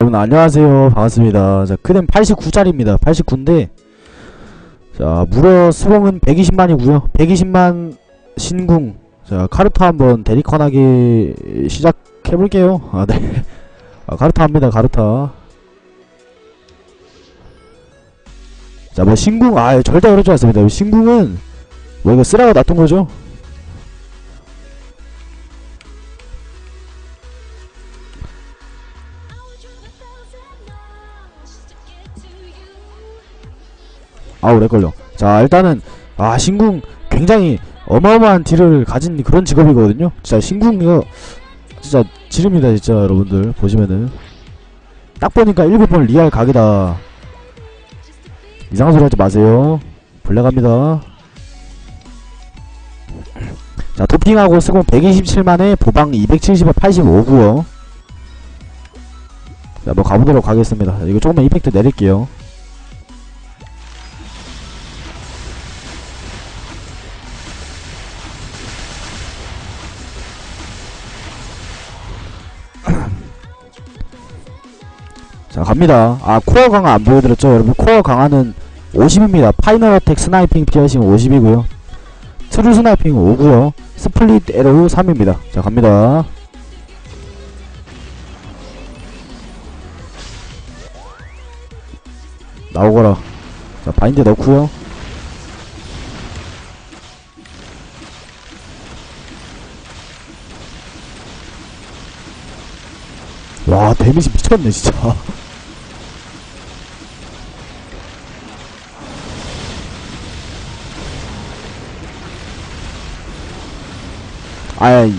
여러분 안녕하세요. 반갑습니다. 자 크뎀 89짜리입니다. 89인데 자 무려 수공은 120만이고요. 120만 신궁. 자 카르타 한번 대리컨하게 시작해볼게요. 아네. 아, 카르타 합니다 카르타. 자 뭐 신궁 아 절대 그러지 않습니다. 신궁은 뭐 이거 쓰라고 놔둔 거죠 아우 렉걸려. 자 일단은 아 신궁 굉장히 어마어마한 딜을 가진 그런 직업이거든요. 진짜 신궁 이거 진짜 지릅니다 진짜 여러분들. 보시면은. 딱 보니까 7번 리얼 각이다. 이상한 소리 하지 마세요. 블랙합니다. 자 도핑하고 쓰고 127만에 보방 270에 85구요. 자뭐 가보도록 하겠습니다. 이거 조금만 이펙트 내릴게요 자 갑니다. 아 코어 강화 안 보여드렸죠? 여러분 코어 강화는 50입니다. 파이널 어택 스나이핑 피어싱 50이고요. 트루 스나이핑 5고요. 스플릿 에로우 3입니다. 자 갑니다. 나오거라. 자 바인드 넣고요. 와 데미지 미쳤네 진짜 아, 2,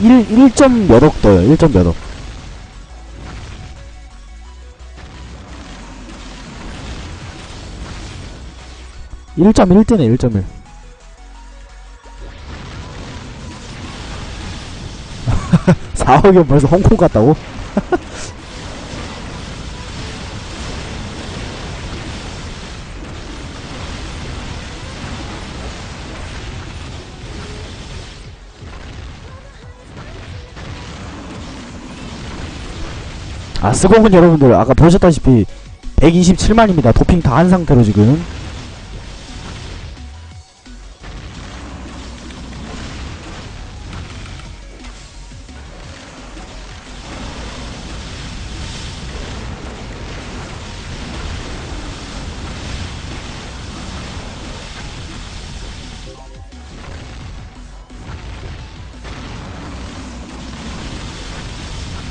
1, 1점 몇억 떠요. 1점 몇억. 일점일대네 1.1. 사억이면 벌써 홍콩 갔다고? 아, 스공은 여러분들, 아까 보셨다시피, 127만입니다. 도핑 다 한 상태로 지금.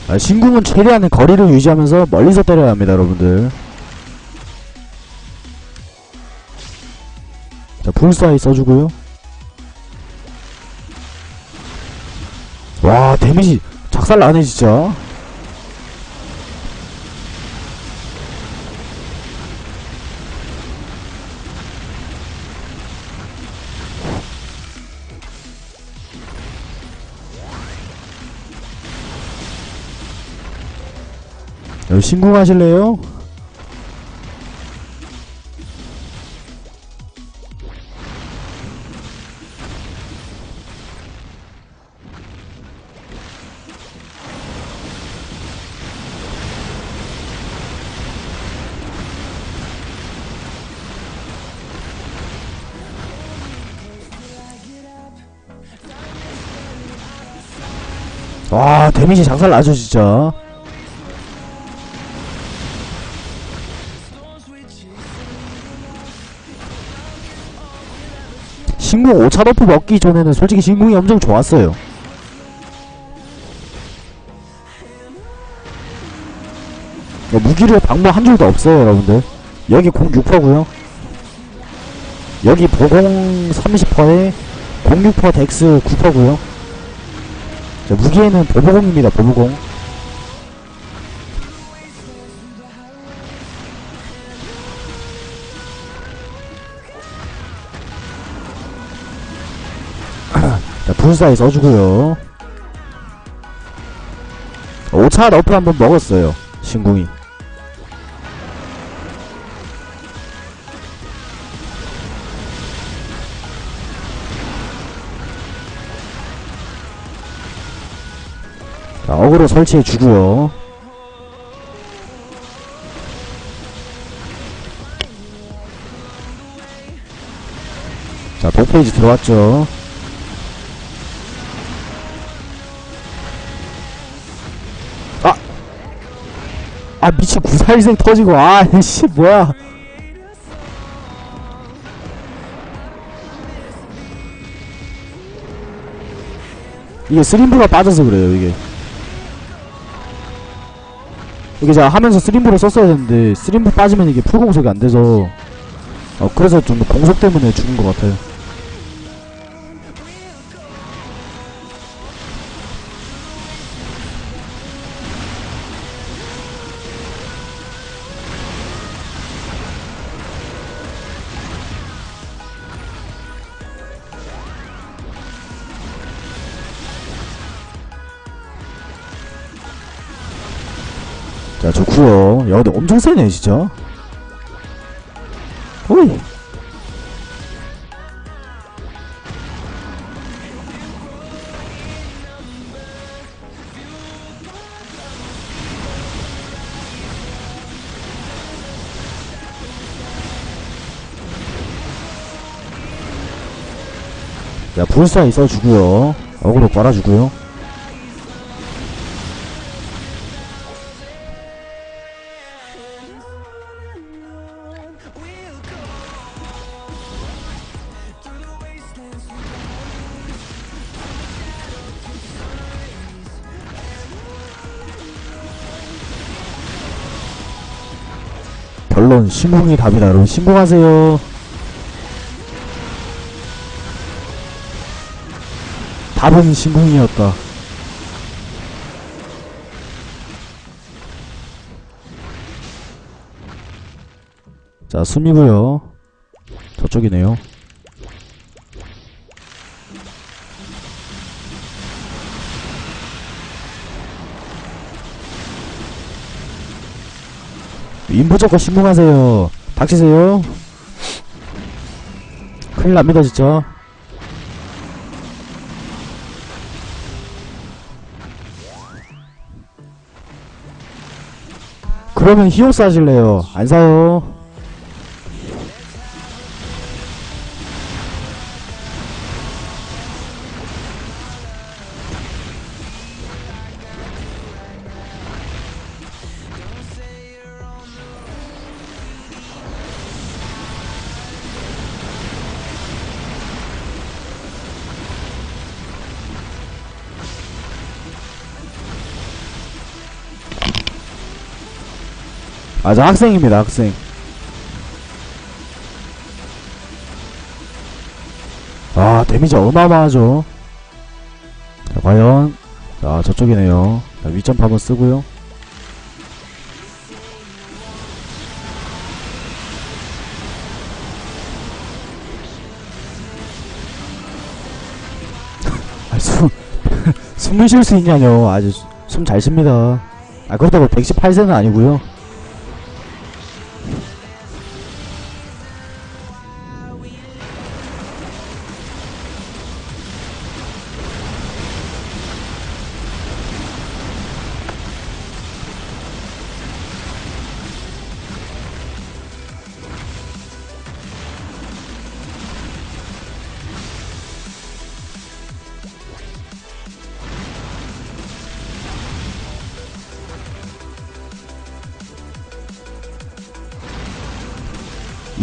아, 신궁은 최대한의 거리를 유지하면서 멀리서 때려야 합니다, 여러분들. 자, 불사이 써주고요. 와, 데미지 작살 나네, 진짜. 여기 신궁하실래요? 와 데미지 장살 나죠 진짜 신궁 5차 너프 먹기 전에는 솔직히 신궁이 엄청 좋았어요. 야, 무기를 방모 한 줄도 없어요 여러분들. 여기 공 6%고요. 여기 보공 30%에 06% 덱스 9%고요. 자, 무기에는 보보공입니다 보보공 자, 분사에 써주고요 5차 너프 한번 먹었어요 신궁이 자, 어그로 설치해 주고요. 자, 백페이지 들어왔죠. 아, 미친 94일생 터지고, 아, 씨, 뭐야. 이게 스림브가 빠져서 그래요, 이게. 이게 제가 하면서 스림브를 썼어야 되는데, 스림브 빠지면 이게 풀 공속이 안 돼서, 어, 그래서 좀 공속 때문에 죽은 것 같아요. 자, 좋구요. 야, 근데 엄청 세네, 진짜. 오이. 자, 불사 있어주고요. 어그로 깔아주고요. 결론 신궁이 답이다. 여러분 신궁하세요. 답은 신궁이었다. 자 숨이고요. 저쪽이네요 인부조건 신고하세요. 닥치세요. 큰일 납니다, 진짜. 그러면 히오스 하실래요? 안 사요. 아, 저 학생입니다, 학생. 아, 데미지 어마어마하죠. 자, 과연. 자, 저쪽이네요. 자, 위점프 한번 쓰고요. 아, 숨, 숨을 쉴 수 있냐뇨. 아주 숨 잘 쉽니다. 아, 그렇다고 118세는 아니고요.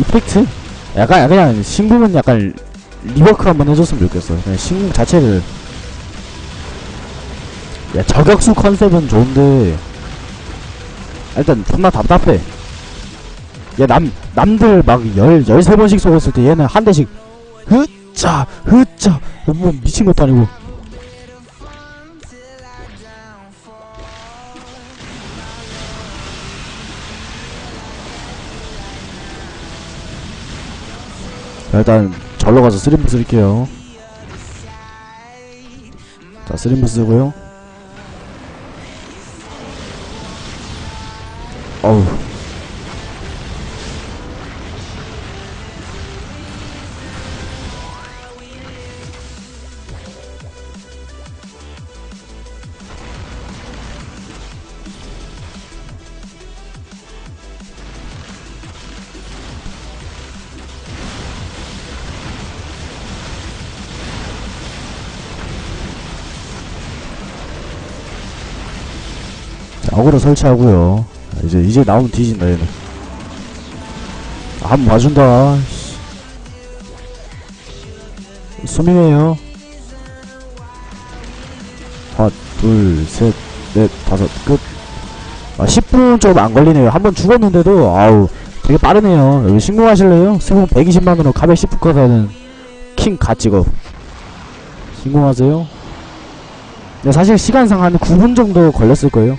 이펙트? 약간 그냥 신궁은 약간 리버크 한번 해줬으면 좋겠어. 그냥 신궁 자체를 야 저격수 컨셉은 좋은데 일단 존나 답답해. 야 남 남들 막 열 열세 번씩 쏘았을 때 얘는 한 대씩 흐짜 흐짜 뭐 미친 것도 아니고. 일단 절로 가서 스림프 쓸게요. 자, 스림프 쓰고요. 어우. 설치하고요. 자, 이제 이제 나오면 뒤진다 얘는. 한번 봐준다. 씨. 수민이에요. 하나 둘셋넷 다섯 끝. 아, 10분 좀 안 걸리네요. 한 번 죽었는데도 아우 되게 빠르네요. 여기 신고하실래요? 승용 120만원으로 카베 10분 사는 킹 갓직업 신고하세요. 근데 사실 시간상 한 9분 정도 걸렸을 거예요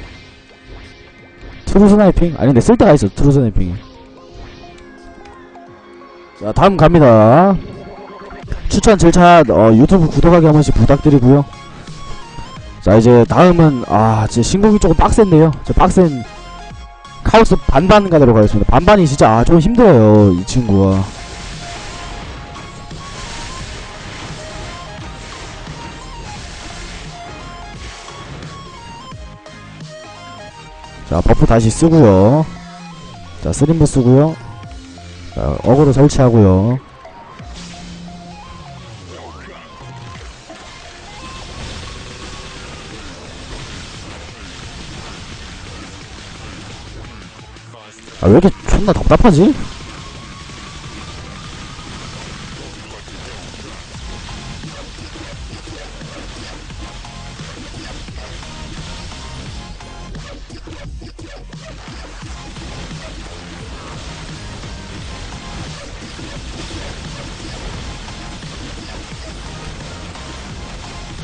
트루 스나이핑? 아니 근데 쓸 때가 있어 트루 스나이핑이. 자 다음 갑니다. 추천 질차 어, 유튜브 구독하기 한 번씩 부탁드리고요. 자 이제 다음은 아 진짜 신곡이 조금 빡센데요. 저 빡센 카오스 반반 가도록 하겠습니다. 반반이 진짜 아 좀 힘들어요 이 친구가 자 버프 다시 쓰고요. 자 스림브 쓰고요. 자 어그로 설치하고요. 아 왜 이렇게 존나 답답하지?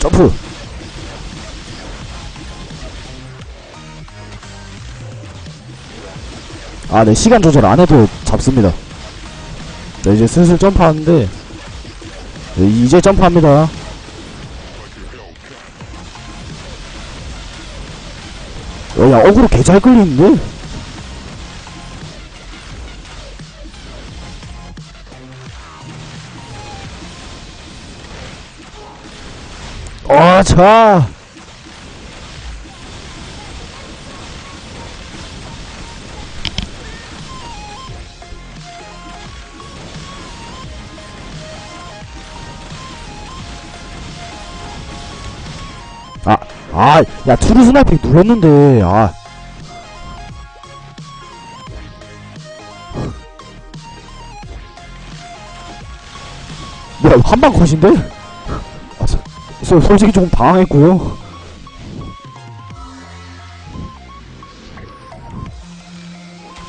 점프 아, 네, 시간 조절 안 해도 잡습니다. 네, 이제 슬슬 점프하는데, 네, 이제 점프합니다. 어, 야, 어그로 개 잘 끌리는데? 어, 자! 아, 아, 야, 투루 스나이핑 눌렀는데, 아. 뭐야, 한방 컷인데? 아, 소, 소, 솔직히 조금 당황했고요.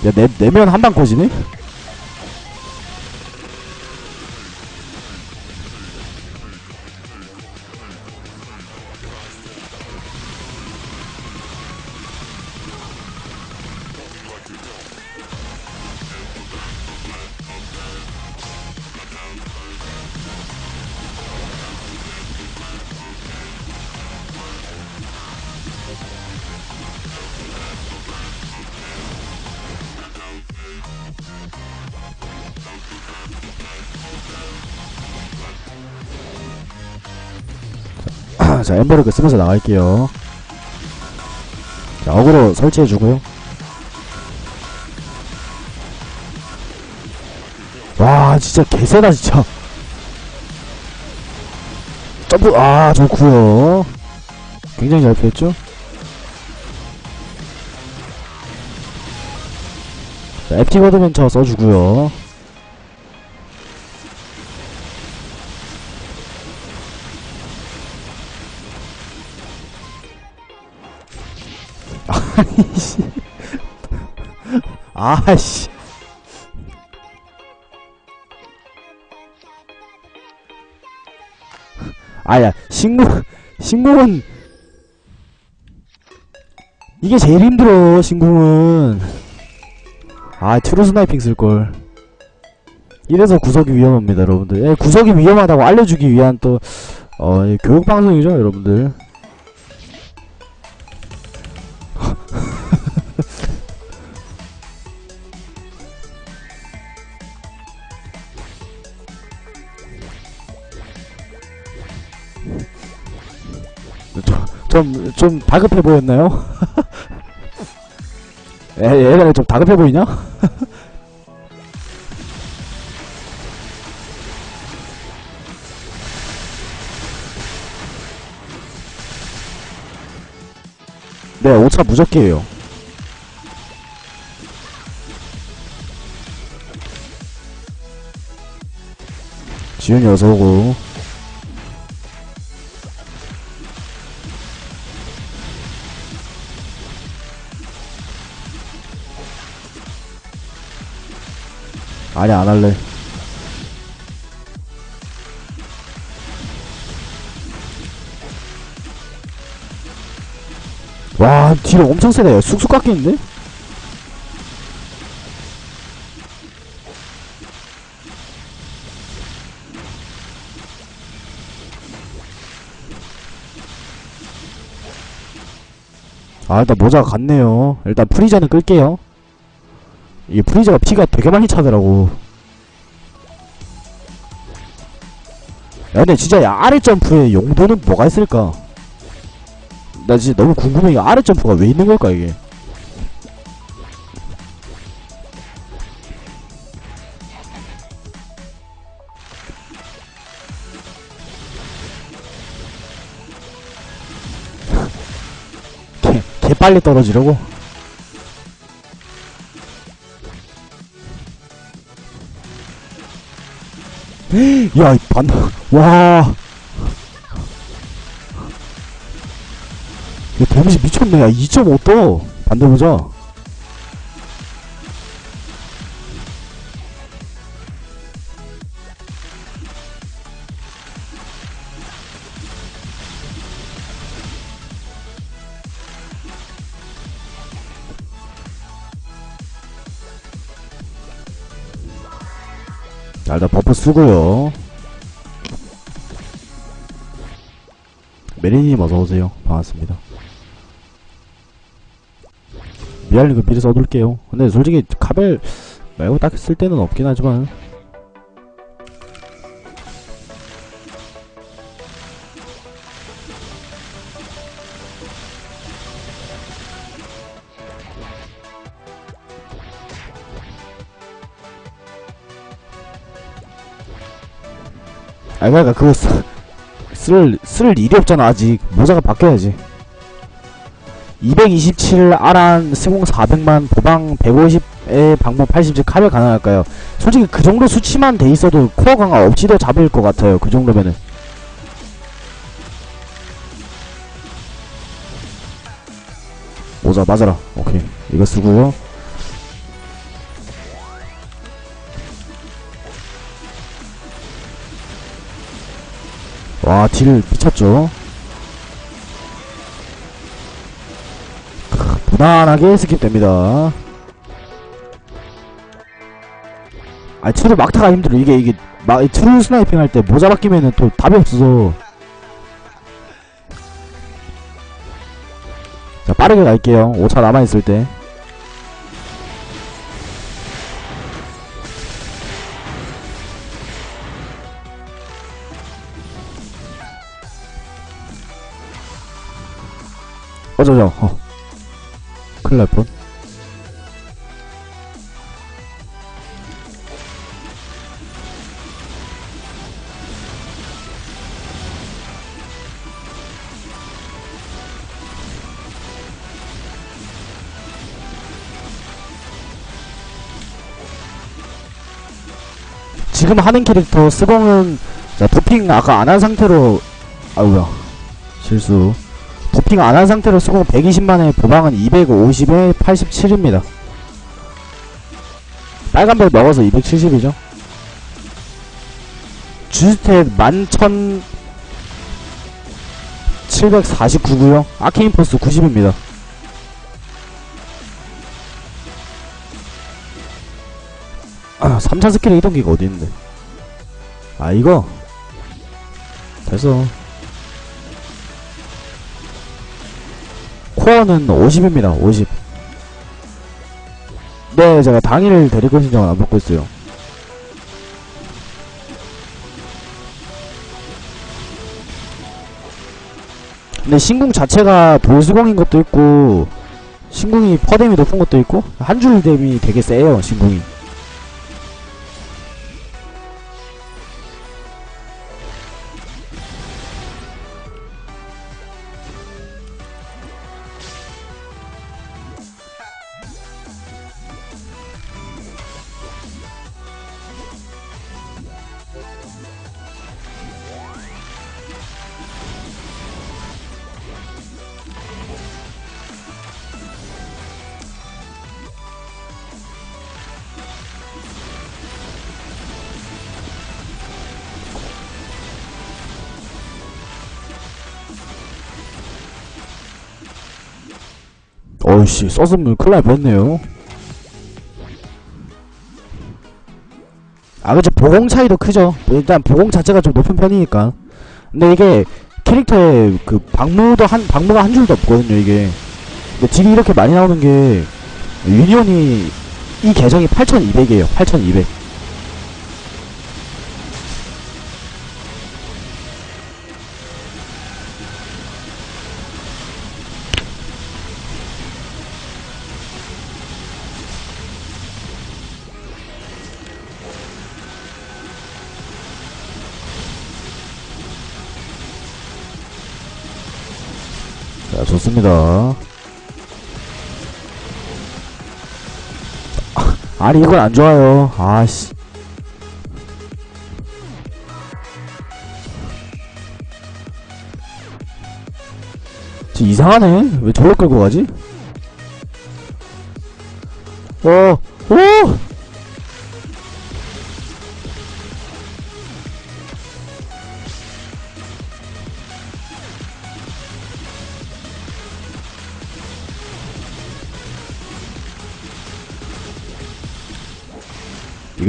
야, 내, 내면 한방 컷이네? 자, 엠버르크 쓰면서 나갈게요. 자, 어그로 설치해주고요. 와, 진짜 개세다, 진짜. 점프, 아, 좋구요. 굉장히 잘 피했죠? 자, 액티브 어드벤처 써주고요. 아이씨. 아씨. 아야, 신곡, 신곡은, 이게 제일 힘들어, 신곡은. 아, 트루 스나이핑 쓸걸. 이래서 구석이 위험합니다, 여러분들. 예, 구석이 위험하다고 알려주기 위한 또, 어, 예, 교육방송이죠, 여러분들. 좀, 좀 다급해 보였나요? 애, 애가 좀 다급해 보이냐? 네 5차 무적기예요 지훈이 어서오고 아니 안 할래. 와 뒤로 엄청 세다 야 쑥쑥 깎이는데? 아 일단 모자가 갔네요. 일단 프리저는 끌게요 이게 프리저가 피가 되게 많이 차더라고 야 근데 진짜 야 아래 점프의 용도는 뭐가 있을까 나 진짜 너무 궁금해. 이게 아래 점프가 왜 있는 걸까, 이게? 개, 개 빨리 떨어지려고? 야, 이 반, 와. 야, 데미지 미쳤네. 야, 2.5 떠. 반대 보자. 자, 일단 버프 쓰고요. 메리님 어서오세요. 반갑습니다. 미알님 그 미리 써둘게요. 근데 솔직히 카벨 말고 딱히 쓸 때는 없긴 하지만 아 그러니까 그거 쓰, 쓸, 쓸 일이 없잖아 아직. 모자가 바뀌어야지. 227 아란 스공 400만 보방 150에 방문 80즉 카벨 가능할까요? 솔직히 그 정도 수치만 돼 있어도 코어 강화 없이도 잡을 것 같아요 그 정도면은. 모자 맞아라. 오케이. 이거 쓰고요 와, 딜 미쳤죠? 크, 무난하게 스킵됩니다. 아, 트루 막타가 힘들어. 이게, 이게, 막, 이 트루 스나이핑 할 때 모자 바뀌면은 또 답이 없어서. 자, 빠르게 갈게요. 5차 남아있을 때. 어저저 어. 큰일 날 뻔. 지금 하는 캐릭터 스봉은 자 도핑 아까 안 한 상태로 아우야. 실수 도핑 안 한 상태로 쓰고 120만에 보방은 250에 87입니다. 빨간별 먹어서 270이죠. 주스탯 11,749구요. 아케인 포스 90입니다. 아, 3차 스킬의 이동기가 어디 있는데? 아, 이거? 됐어. 코어는 50입니다. 50. 네, 제가 당일 데리고 신청을 안 받고 있어요. 근데 신궁 자체가 돌수공인 것도 있고 신궁이 퍼뎀이 높은 것도 있고 한 줄 뎀이 되게 세요 신궁이 아우 씨 썼으면 큰일 날 뻔했네요. 아 그쵸 보공 차이도 크죠. 일단 보공 자체가 좀 높은 편이니까. 근데 이게 캐릭터에 그 방무도 한 방무가 한 줄도 없거든요 이게. 근데 딜이 이렇게 많이 나오는 게 유니온이 이 계정이 8200이에요 8200 아, 아니, 이건 안 좋아요. 아씨. 저 이상하네. 왜 저걸 끌고 가지? 어, 오!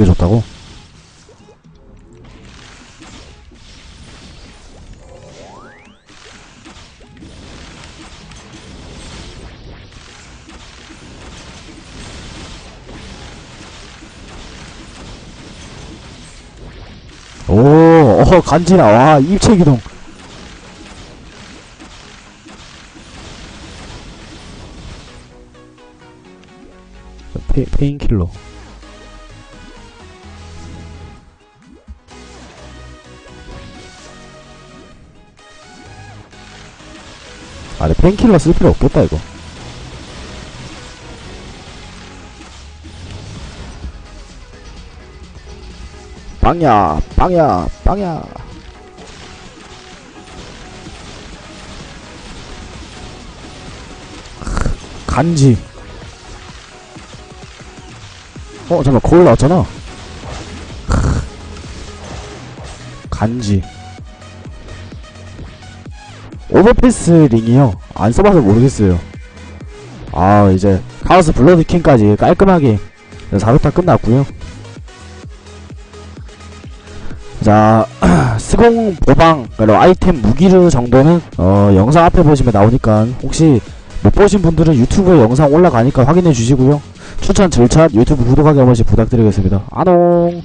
좋다고? 오, 어, 간지나, 와, 입체 기동. 페, 페인킬러. 아, 근데 페인킬러 쓸 필요 없겠다, 이거. 빵야, 빵야, 빵야. 크, 간지. 어, 잠깐, 거울 나왔잖아. 크. 간지. 오버패스 링이요. 안 써봐서 모르겠어요. 아, 이제, 카오스 블러드 킹까지 깔끔하게 4회 끝났고요 자, 스공 보방, 그리고 아이템 무기류 정도는, 어, 영상 앞에 보시면 나오니까, 혹시 못 보신 분들은 유튜브에 영상 올라가니까 확인해 주시고요 추천 절차 유튜브 구독하기 한 번씩 부탁드리겠습니다. 안녕!